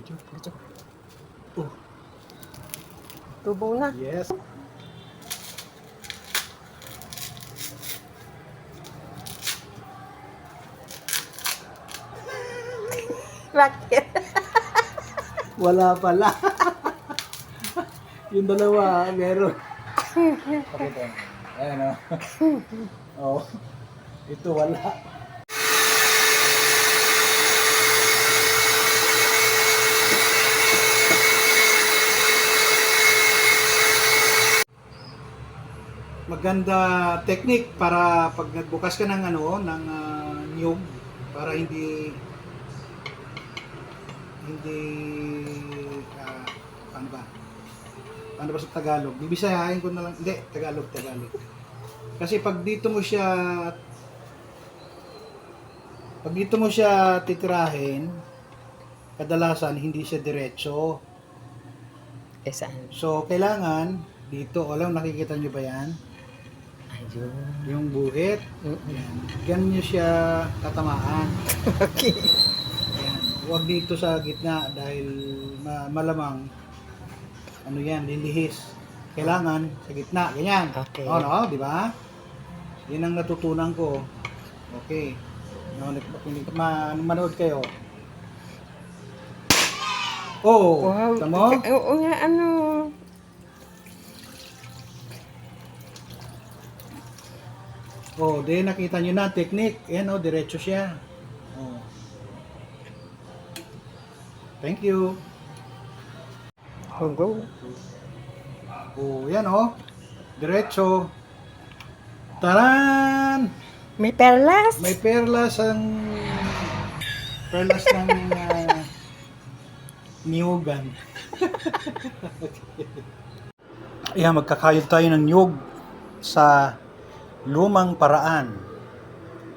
Medyo, medyo. Oh, Tubo na. yes. Bakit? Wala pala. yung dalawa, meron. Pakita. Ayan o. oh. Ito wala. Maganda technique para pag nagbukas ka ng ano ng uh, niyog para hindi hindi ah, paano ba? Paano ba sa Tagalog? Bibisayahin ko na lang. Hindi, Tagalog, Tagalog. Kasi pag dito mo siya pag dito mo siya titirahin, kadalasan hindi siya diretso. Eh, saan? So, kailangan dito, alam, nakikita nyo ba yan? Ayun. Yung buhit. Yan. Ganun nyo siya tatamaan. Okay. Yan. Huwag dito sa gitna dahil ma- malamang ano yan, lilihis. Kailangan sa gitna, ganyan. Okay. Oh, no, di ba? Yan ang natutunan ko. Okay. No, hindi ma manood kayo. Oh, Wow. tamo? Oo nga, ano. Oh, di nakita nyo na technique. Yan oh, diretso siya. Oh. Thank you. Go. Oh, yan oh. Diretso. Taran! May perlas. May perlas ang perlas ng uh, niyugan. Ayan, magkakayod tayo ng niyog sa lumang paraan.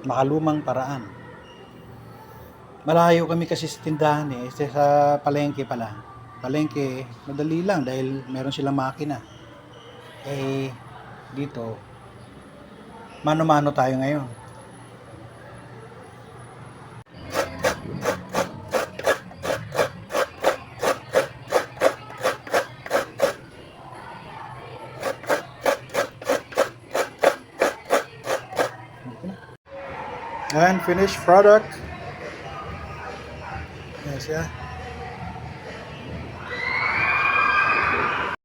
Makalumang paraan. Malayo kami kasi sa tindahan eh. Sa palengke pala. Palengke, madali lang dahil meron silang makina. Eh, dito, mano-mano tayo ngayon. And finished product. Yes, yeah.